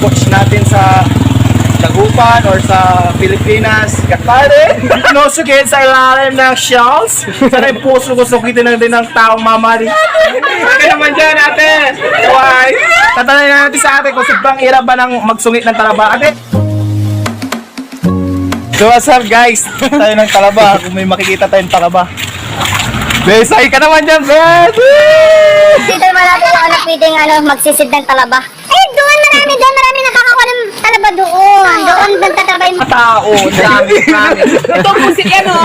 coach natin sa Dagupan or sa Pilipinas. Katari, sinusugid sa ilalim ng shells. Sana yung puso ko sukitin lang din ng taong mamari. Kaya naman dyan, ate. Why? Tatanungin natin sa ate kung sobrang hirap ba ng magsungit ng talaba. Ate, So what's up guys? Tayo ng talaba. Kung may makikita tayong talaba. Besay ka naman dyan, Ben! Dito malaki yung ano pwedeng ano, magsisid ng talaba. Ay, doon marami, doon marami nakakakuha ng talaba doon. Doon nagtatraba yung Tao, dami, dami. Ito pusit yan o.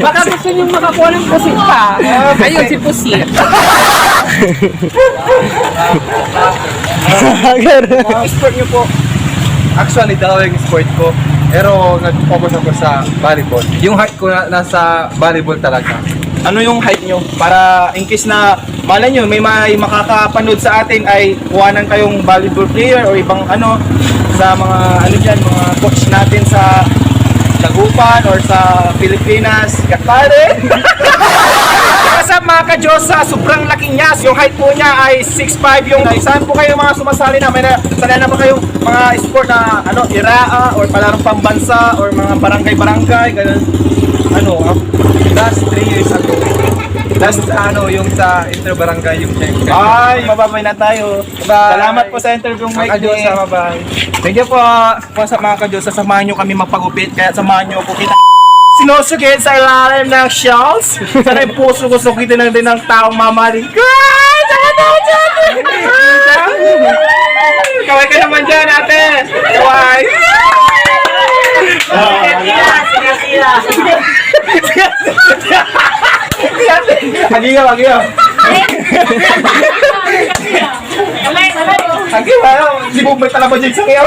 Baka gusto nyo makakuha ng pusit pa. Ayun, si pusit. Ang sport nyo po. Actually, dalawa yung sport ko. Pero nag-focus ako sa volleyball. Yung height ko na, nasa volleyball talaga. Ano yung height nyo? Para in case na malay nyo, may, may makakapanood sa atin ay kuhanan kayong volleyball player o ibang ano sa mga ano dyan, mga coach natin sa Dagupan or sa Pilipinas. Katari! Sa mga ka-Diyosa, sobrang laki niya. Yung height po niya ay 6'5". Yung saan po kayo mga sumasali na? May na, sanay na ba kayong mga sport na ano, iraa or palarong pambansa or mga barangay-barangay, ganun. Ano, ah, Last 3 years ago. Last ano, yung sa inter-barangay, yung check. Ay, mababay na tayo. Bye. Salamat po sa interview Mike Mga Diyosa, Din. bye-bye. Thank you po. po sa mga kadyosa, samahan nyo kami magpagupit. Kaya samahan nyo ako kita. Sinusugid sa ilalim ng shells. Sana yung puso ko sukitin lang din ng taong mamari. God! Saka daw dyan! Kaway ka naman dyan, ate! Kaway! Hagiya, hagiya. Hagiya, di mo may talaba dyan sa kayo.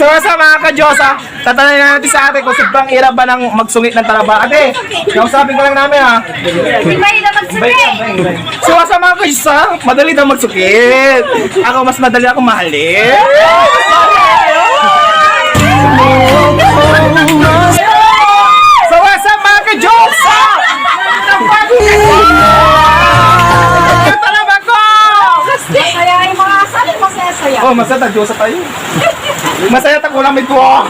So sa mga ka-Diyosa, tatanungin natin sa ate kung sobrang hirap ba ng magsungit ng talaba. Ate, nausapin ko lang namin ha. Di ba ang magsugay? So sa mga ka-Diyosa, madali daw magsukit. Ako mas madali ako mahalin. Masaya saya. Oh, masaya tag-Diyosa tayo. Masaya tag ulam ito ah.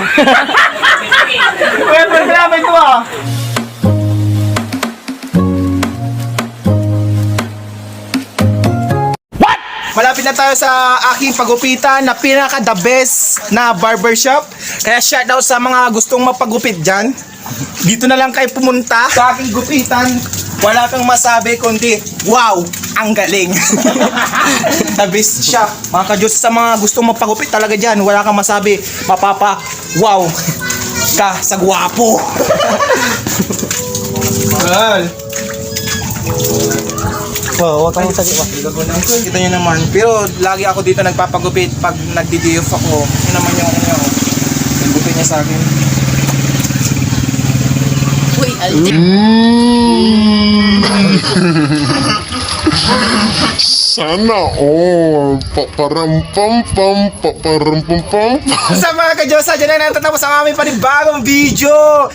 Kaya masaya ito ah. Malapit na tayo sa aking pagupitan na pinaka the best na barbershop. Kaya shout out sa mga gustong mapagupit dyan. Dito na lang kayo pumunta sa aking gupitan. Wala kang masabi kundi, wow, ang galing. the best shop. Mga kadyos sa mga gustong mapagupit talaga dyan. Wala kang masabi, mapapa, wow, ka sa gwapo. Well, Wow, wag kang sabi. Kita nyo naman. Pero lagi ako dito nagpapagupit pag nagdi-DF ako. Yun naman yung ano yung yung gupit niya sa akin. Uy, alti. Sana all. Paparam pam pam, paparam pam pam. Sa mga kadyosa, dyan na natatapos ang aming panibagong video.